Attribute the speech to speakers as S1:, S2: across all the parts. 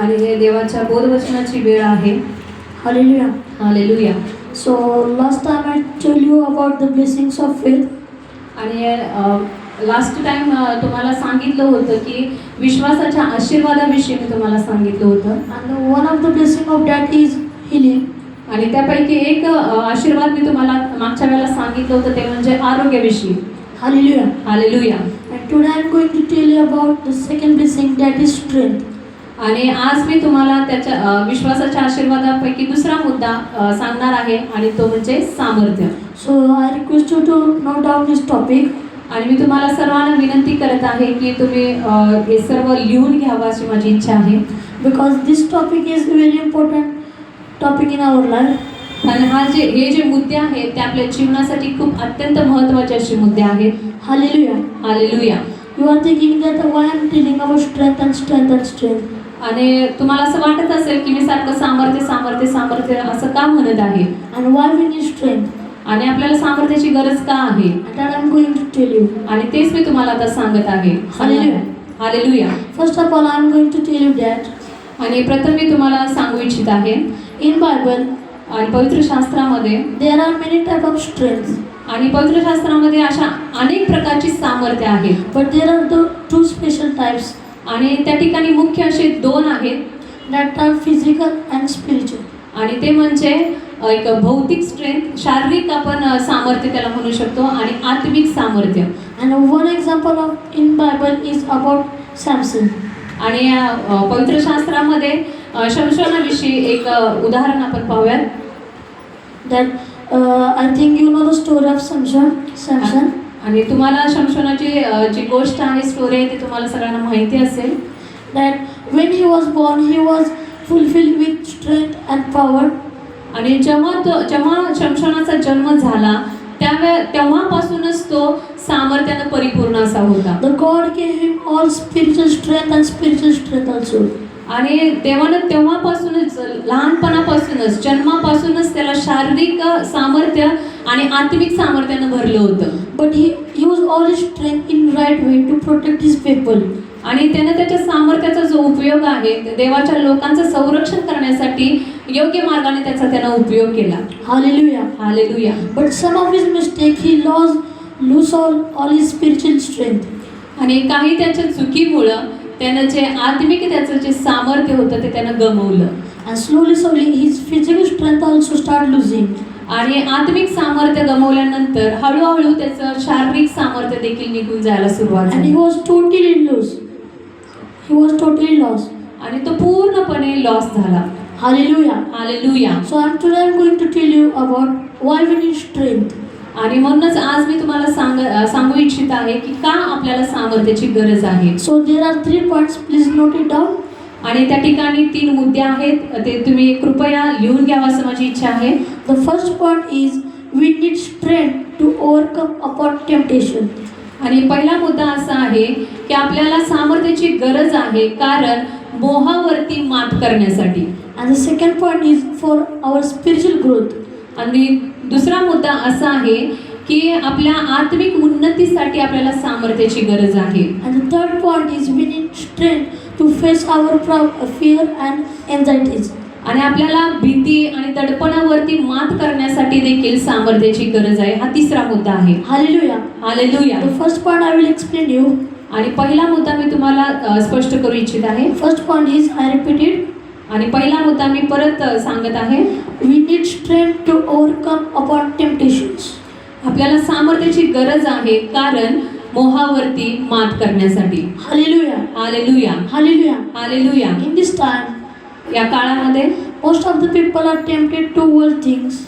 S1: आणि हे देवाच्या बोधवचनाची वेळ आहे.
S2: Hallelujah
S1: hallelujah
S2: so last time I tell you about the blessings of faith
S1: आणि लास्ट टाइम तुम्हाला सांगितलं होतं की विश्वासाच्या आशीर्वादाविषयी मी तुम्हाला सांगितलं होतं.
S2: And one of the blessing of that is healing
S1: आणि त्यापैकी एक आशीर्वाद मी तुम्हाला मागच्या वेळेला सांगितलं होतं ते म्हणजे आरोग्याविषयी.
S2: Hallelujah
S1: hallelujah
S2: and today I am going to tell you about the second blessing that is strength
S1: आणि आज मी तुम्हाला त्याच्या विश्वासाच्या आशीर्वादापैकी दुसरा मुद्दा सांगणार आहे आणि तो म्हणजे सामर्थ्य.
S2: So I request you to note down this topic
S1: आणि मी तुम्हाला सर्वांना विनंती करत आहे की तुम्ही हे सर्व लिहून घ्यावा अशी माझी इच्छा आहे.
S2: Because this topic is very important topic in our life
S1: आणि हा जे हे जे मुद्दे आहेत ते आपल्या जीवनासाठी खूप अत्यंत महत्त्वाचे असे मुद्दे आहेत.
S2: Hallelujah
S1: hallelujah
S2: you are thinking that why am telling our strength and strength and strength
S1: आणि तुम्हाला असं वाटत असेल की मी सारखं सामर्थ्य सामर्थ्य सामर्थ्य असं का म्हणत आहे? आणि आपल्याला सामर्थ्याची गरज का आहे? आणि तेच मी तुम्हाला आता सांगत आहे.
S2: First of all I going to tell you that
S1: आणि प्रथम मी तुम्हाला सांगू इच्छित आहे.
S2: इन बायबल
S1: आणि पवित्र शास्त्रामध्ये
S2: there are many type of strength
S1: आणि पवित्र शास्त्रामध्ये अशा अनेक प्रकारची सामर्थ्य आहे.
S2: But there are the two special types
S1: आणि त्या ठिकाणी मुख्य असे दोन आहेत.
S2: That are physical and spiritual.
S1: आणि ते म्हणजे एक भौतिक स्ट्रेंथ शारीरिक आपण सामर्थ्य त्याला म्हणू शकतो आणि आत्मिक सामर्थ्य.
S2: And one example of in bible is about samson.
S1: आणि या अ, पवित्र शास्त्रामध्ये अ, शमशोनाविषयी एक उदाहरण आपण पाहूयात.
S2: Uh, i think you know the story of samson samson.
S1: आणि तुम्हाला शमशोनाची जी गोष्ट आहे स्टोरी आहे ती तुम्हाला सगळ्यांना माहिती असेल.
S2: That when he was born he was fulfilled with strength and power.
S1: आणि जेव्हा तो जेव्हा शमशोनाचा जन्म झाला त्यावे तेव्हापासूनच तो सामर्थ्यानं परिपूर्ण असा होता.
S2: The god gave him all spiritual strength and spiritual strength also.
S1: आणि देवानं तेव्हापासूनच लहानपणापासूनच जन्मापासूनच त्याला शारीरिक सामर्थ्य आणि आत्मिक सामर्थ्यानं भरलं होतं.
S2: But he use all strength in right way to protect his people
S1: आणि त्यानं त्याच्या सामर्थ्याचा जो उपयोग आहे देवाच्या लोकांचं संरक्षण करण्यासाठी योग्य मार्गाने त्याचा त्यानं उपयोग केला.
S2: Hallelujah
S1: hallelujah
S2: but some of his mistake he lose lose all all his spiritual strength
S1: आणि काही त्याच्या चुकीमुळं त्यानं जे आत्मिक त्याचं जे सामर्थ्य होतं ते त्यानं गमवलं.
S2: Slowly slowly he physical strength also start losing
S1: आणि आत्मिक सामर्थ्य गमवल्यानंतर हळूहळू त्याचं शारीरिक सामर्थ्य देखील निघून जायला सुरुवात आणि
S2: was totally loss he was totally loss
S1: आणि तो पूर्णपणे लॉस झाला. Hallelujah
S2: hallelujah so I to I am to tell you about why we strength
S1: आणि म्हणूनच आज मी तुम्हाला सांग सांगू इच्छित आहे की का आपल्याला सामर्थ्याची गरज आहे?
S2: So there are three points please note it down
S1: आणि त्या ठिकाणी तीन मुद्दे आहेत ते तुम्ही कृपया लिहून घ्यावा असं माझी इच्छा आहे
S2: The first point is we need strength to overcome upon temptation.
S1: आणि पहिला मुद्दा असा आहे की आपल्याला सामर्थ्याची गरज आहे कारण मोहावरती मात करण्यासाठी
S2: the second point is for our spiritual growth.
S1: आणि दुसरा मुद्दा असा आहे की आपल्या आत्मिक उन्नतीसाठी आपल्याला सामर्थ्याची गरज आहे
S2: And the third point is we need to face our fear and anxieties
S1: आणि आपल्याला भीती आणि दडपणावरती मात करण्यासाठी देखील सामर्थ्याची गरज आहे. हा तिसरा मुद्दा आहे.
S2: First point I will explain you
S1: आणि पहिला मुद्दा मी तुम्हाला स्पष्ट करू इच्छित आहे.
S2: First point is I repeated
S1: आणि पहिला मुद्दा मी परत सांगत आहे.
S2: We need strength to overcome about temptations
S1: आपल्याला सामर्थ्याची गरज आहे. कारण मोहावरती मात करण्यासाठी.
S2: Hallelujah
S1: hallelujah
S2: hallelujah
S1: hallelujah
S2: in this time
S1: या काळामध्ये
S2: most of the people are tempted to world things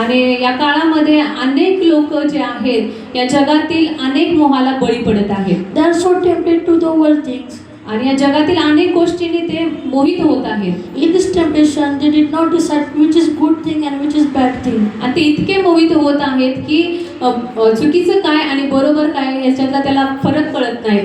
S1: आणि या काळामध्ये अनेक लोक जे आहेत या जगातील अनेक मोहाला बळी पडत आहेत.
S2: They so tempted to the world things
S1: आणि या जगातील अनेक गोष्टींनी ते मोहित होत आहेत.
S2: In this temptation they did not decide which is good thing and which is bad thing
S1: आणि ते इतके मोहित होत आहेत की चुकीचं काय आणि बरोबर काय याच्यातला त्याला फरक कळत नाही.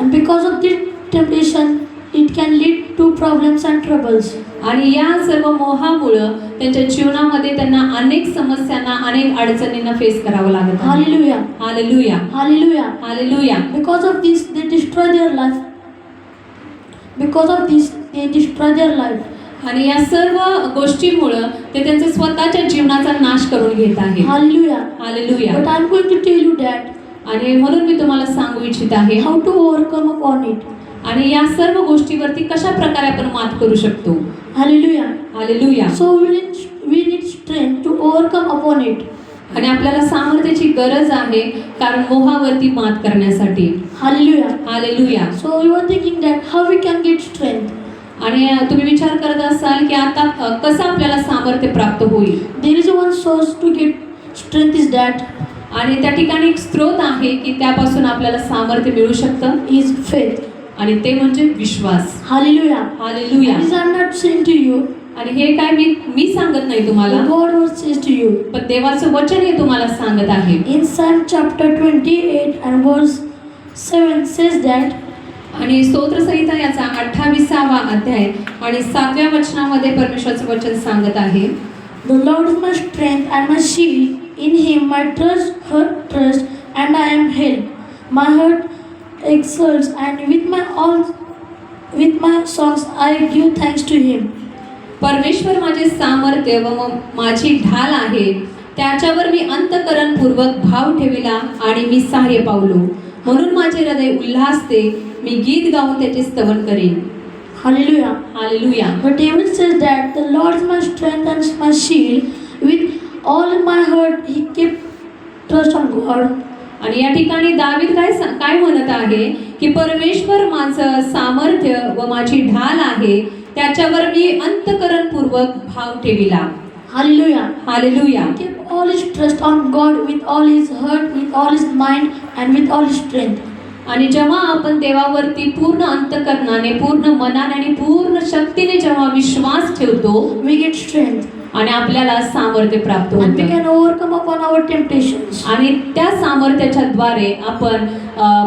S2: And because of this temptation it can lead to problems and troubles
S1: आणि या सर्व मोहामुळं त्यांच्या जीवनामध्ये त्यांना अनेक समस्यांना अनेक अडचणींना फेस करावं लागत
S2: hallelujah
S1: hallelujah
S2: hallelujah
S1: hallelujah
S2: because of this they destroy their life because of this ते डिस्ट्रॉय देअर लाईफ
S1: आणि या सर्व गोष्टीमुळं ते त्यांचे स्वतःच्या जीवनाचा नाश करून घेत
S2: आहे
S1: आणि म्हणून मी तुम्हाला सांगू इच्छित आहे.
S2: How to overcome upon it
S1: आणि या सर्व गोष्टीवरती कशा प्रकारे आपण मात करू शकतो?
S2: Hallelujah
S1: hallelujah
S2: so we need we need strength to overcome upon it
S1: आणि आपल्याला सामर्थ्याची गरज आहे कारण मोहावरती मात करण्यासाठी. Hallelujah
S2: So you are thinking that how we can get strength.
S1: आणि तुम्ही विचार करत असाल की आता कसं आपल्याला सामर्थ्य प्राप्त होईल
S2: There is one source to get strength is that
S1: आणि त्या ठिकाणी एक स्रोत आहे की त्यापासून आपल्याला सामर्थ्य मिळू शकतं
S2: is faith.
S1: आणि ते म्हणजे विश्वास
S2: Hallelujah.
S1: Hallelujah
S2: This I'm not saying to you.
S1: आणि हे काय मी मी सांगत नाही तुम्हाला.
S2: गॉड वर्सेस टू यू
S1: पण देवाचं वचन हे तुम्हाला सांगत आहे.
S2: In Psalm chapter twenty eight and verse seven says that
S1: आणि स्तोत्रसहिता याचा अठ्ठावीसावा अध्याय आणि सातव्या वचनामध्ये परमेश्वरचं वचन सांगत आहे.
S2: The Lord is my strength and my shield in him my trust her trust and I am help my heart exults and with my all with my songs I give thanks to him
S1: परमेश्वर माझे सामर्थ्य व माझी ढाल आहे त्याच्यावर मी अंतकरणपूर्वक भाव ठेविला आणि मी सहाय्य पावलो म्हणून माझे हृदय उल्हासते मी गीत गाऊन त्याचे स्तवन करीन
S2: Hallelujah.
S1: Hallelujah
S2: But David says that the Lord is my strength and my shield. With all my heart he kept trust on God.
S1: आणि या ठिकाणी दावीद काय काय म्हणत आहे की परमेश्वर माझं सामर्थ्य व माझी ढाल आहे त्याच्यावर मी अंतकरणपूर्वक भाव ठेविला. Hallelujah
S2: hallelujah give all is trust on God with all is heart with all is mind and with all his strength
S1: आणि जेव्हा आपण देवावरती पूर्ण अंतकरणाने पूर्ण मनाने आणि पूर्ण शक्तीने जेव्हा विश्वास ठेवतो
S2: वी गेट स्ट्रेंथ
S1: आणि आपल्याला सामर्थ्य प्राप्त होते.
S2: Can overcome upon our temptation
S1: आणि त्या सामर्थ्याच्या आपण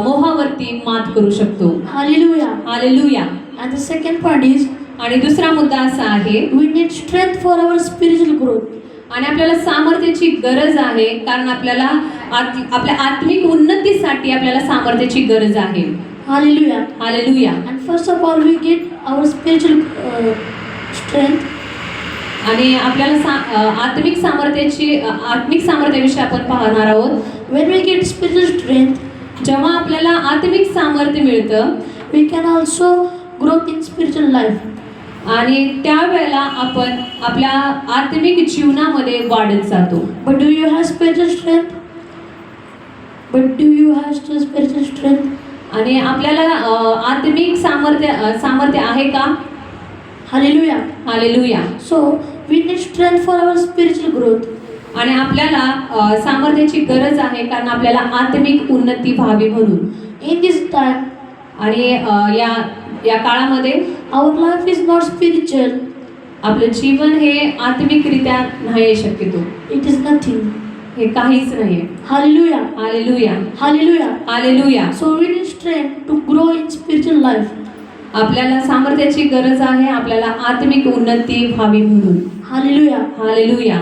S1: मोहावरती मात करू शकतो.
S2: Hallelujah
S1: hallelujah
S2: and the second point is
S1: आणि दुसरा मुद्दा असा आहे
S2: we need strength for our spiritual growth
S1: आणि आपल्याला सामर्थ्याची गरज आहे कारण आपल्याला आपल्या आत्मिक उन्नतीसाठी आपल्याला सामर्थ्याची गरज आहे. Hallelujah
S2: hallelujah and first of all we get our spiritual strength
S1: आणि आपल्याला सा आत्मिक सामर्थ्याची आत्मिक सामर्थ्याविषयी आपण पाहणार आहोत.
S2: When we get spiritual strength
S1: जेव्हा आपल्याला आत्मिक सामर्थ्य मिळतं
S2: we can also growth in spiritual life
S1: आणि त्यावेळेला आपण आपल्या आत्मिक जीवनामध्ये वाढत जातो.
S2: But do you have special strength but do you have special strength
S1: आणि आपल्याला आत्मिक सामर्थ्य सामर्थ्य आहे का?
S2: Hallelujah
S1: hallelujah
S2: so we need strength for our spiritual growth
S1: आणि आपल्याला सामर्थ्याची गरज आहे कारण आपल्याला आत्मिक उन्नती व्हावी म्हणून.
S2: इन दिस टाइम
S1: आणि या या काळामध्ये
S2: our life is not spiritual
S1: आपलं जीवन हे आत्मिकरित्या नाही शक्यतो.
S2: इट इज नथिंग
S1: हे काहीच नाही
S2: hallelujah
S1: hallelujah
S2: hallelujah
S1: hallelujah
S2: so we need strength to grow in spiritual life
S1: आपल्याला सामर्थ्याची गरज आहे आपल्याला आत्मिक उन्नती व्हावी म्हणून.
S2: Hallelujah
S1: hallelujah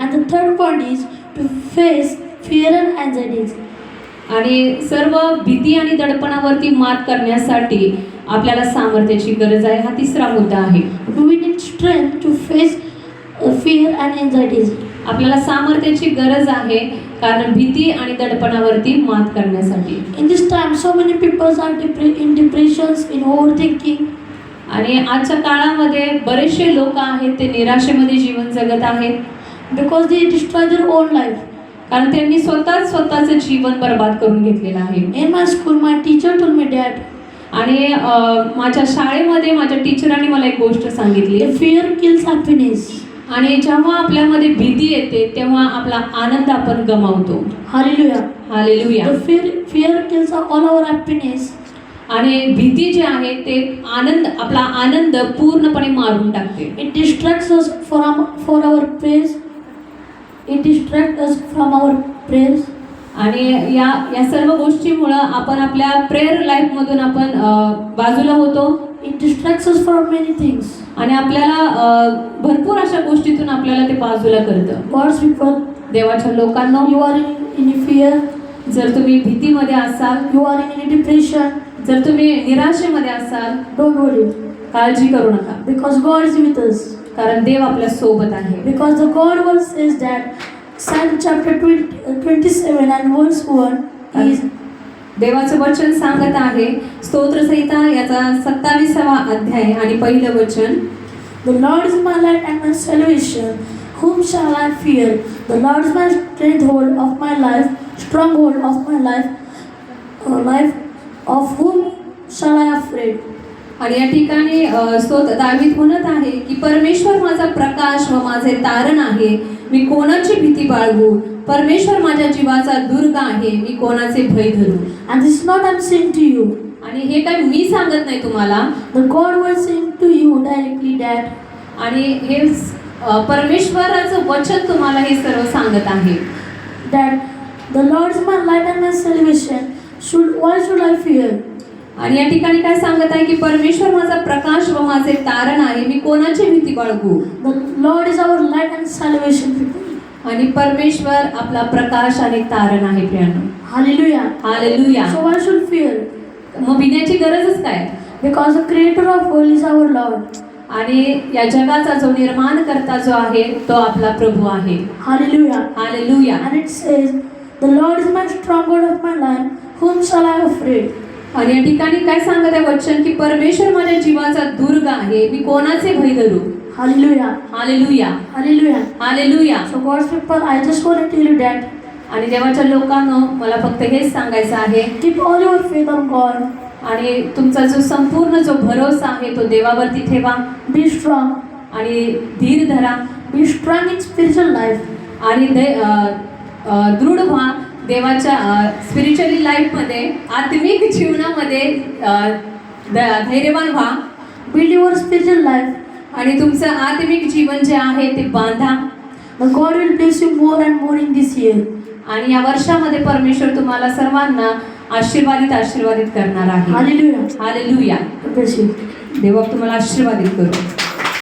S2: and the third point is to face fear and anxieties
S1: आणि सर्व भीती आणि दडपणावरती मात करण्यासाठी आपल्याला सामर्थ्याची गरज आहे. हा तिसरा मुद्दा आहे.
S2: Do we need strength to face fear and anxieties
S1: आपल्याला सामर्थ्याची गरज आहे कारण भीती आणि दडपणावरती मात करण्यासाठी.
S2: In this time so many peoples are डिप्रे in depression in over thinking
S1: आणि आजच्या काळामध्ये बरेचसे लोक आहेत ते निराशेमध्ये जीवन जगत आहेत.
S2: Because they destroy their own life
S1: कारण त्यांनी स्वतःच स्वतःचं जीवन बर्बाद करून घेतलेलं आहे.
S2: In my school my teacher told me that
S1: आणि माझ्या शाळेमध्ये माझ्या टीचरांनी मला एक गोष्ट सांगितली.
S2: फिअर किल्स हॅपीनेस
S1: आणि जेव्हा आपल्यामध्ये भीती येते तेव्हा आपला आनंद आपण गमावतो. Hallelujah
S2: hallelujah fear fear kills all over happiness
S1: आणि भीती जी आहे ते आनंद आपला आनंद पूर्णपणे मारून टाकते.
S2: It distract us for for our praise it distract us from our praise
S1: आणि या या सर्व गोष्टीमुळं आपण आपल्या प्रेयर लाईफमधून आपण बाजूला होतो
S2: distracts us from many things.
S1: आणि आपल्याला भरपूर अशा गोष्टीतून आपल्याला ते बाजूला करतं
S2: God's people,
S1: देवाच्या लोकांना
S2: you are in, in fear,
S1: जर तुम्ही भीतीमध्ये असाल
S2: you are in any depression.
S1: जर तुम्ही निराशेमध्ये असाल
S2: Don't worry.
S1: काळजी करू नका
S2: because God is with us.
S1: कारण देव आपल्यासोबत आहे
S2: Because the God word says that Psalm chapter 20, uh, 27 and verse 1 is
S1: देवाचं वचन सांगत आहे स्तोत्रसहिता याचा सत्तावीसावा अध्याय आणि पहिलं वचन
S2: The Lord is my light and my salvation. Whom shall I fear? The Lord is my stronghold of my life, stronghold of my life, uh, life. Of whom shall I afraid?
S1: आणि या ठिकाणी अ, स्तोत्र दावीद म्हणत आहे की परमेश्वर माझा प्रकाश व माझे तारण आहे मी कोणाची भीती बाळगू? परमेश्वर माझ्या जीवाचा दुर्ग आहे मी कोणाचे भय धरू?
S2: And it's not I send to you
S1: आणि हे काय मी सांगत नाही तुम्हाला.
S2: The God word send to you directly that
S1: आणि हे परमेश्वराचं वचन तुम्हाला हे सर्व सांगत आहे.
S2: That the Lord's my life and my celebration should why should I fear
S1: आणि या ठिकाणी काय सांगत आहे की परमेश्वर माझा प्रकाश व माझे तारण आहे मी कोणाची भीती बाळगू?
S2: Lord is our light and salvation
S1: आणि परमेश्वर आपला प्रकाश आणि तारण आहे प्रियाण
S2: hallelujah
S1: hallelujah
S2: so one should fear
S1: मग भीण्याची गरजच काय?
S2: Because the creator of world is
S1: आणि या जगाचा जो निर्माण जो आहे तो आपला प्रभू आहे. Hallelujah
S2: hallelujah and it says the Lord is my strong God whom shall I afraid
S1: आणि या ठिकाणी काय सांगत आहे वचन की परमेश्वर माझ्या जीवाचा दुर्ग आहे मी कोणाचे भय धरू
S2: Hallelujah.
S1: Hallelujah
S2: Hallelujah.
S1: Hallelujah
S2: So God's people, I just want to tell you that
S1: आणि देवाच्या लोकांनो मला फक्त हेच सांगायचं आहे
S2: keep all your faith on God.
S1: आणि तुमचा जो संपूर्ण जो भरोसा आहे तो देवावरती ठेवा
S2: Be strong.
S1: आणि धीर धरा
S2: Be strong in spiritual life.
S1: आणि दे अ, अ, दृढ व्हा देवाच्या स्पिरिच्युअली लाईफमध्ये आत्मिक जीवनामध्ये धैर्यवान व्हा
S2: Build your spiritual life.
S1: आणि तुमचं आत्मिक जीवन जे आहे ते बांधा
S2: God will bless you more and more in this year.
S1: आणि या वर्षामध्ये परमेश्वर तुम्हाला सर्वांना आशीर्वादित आशीर्वादित करणार आहे. Hallelujah
S2: you.
S1: देवा तुम्हाला आशीर्वादित करू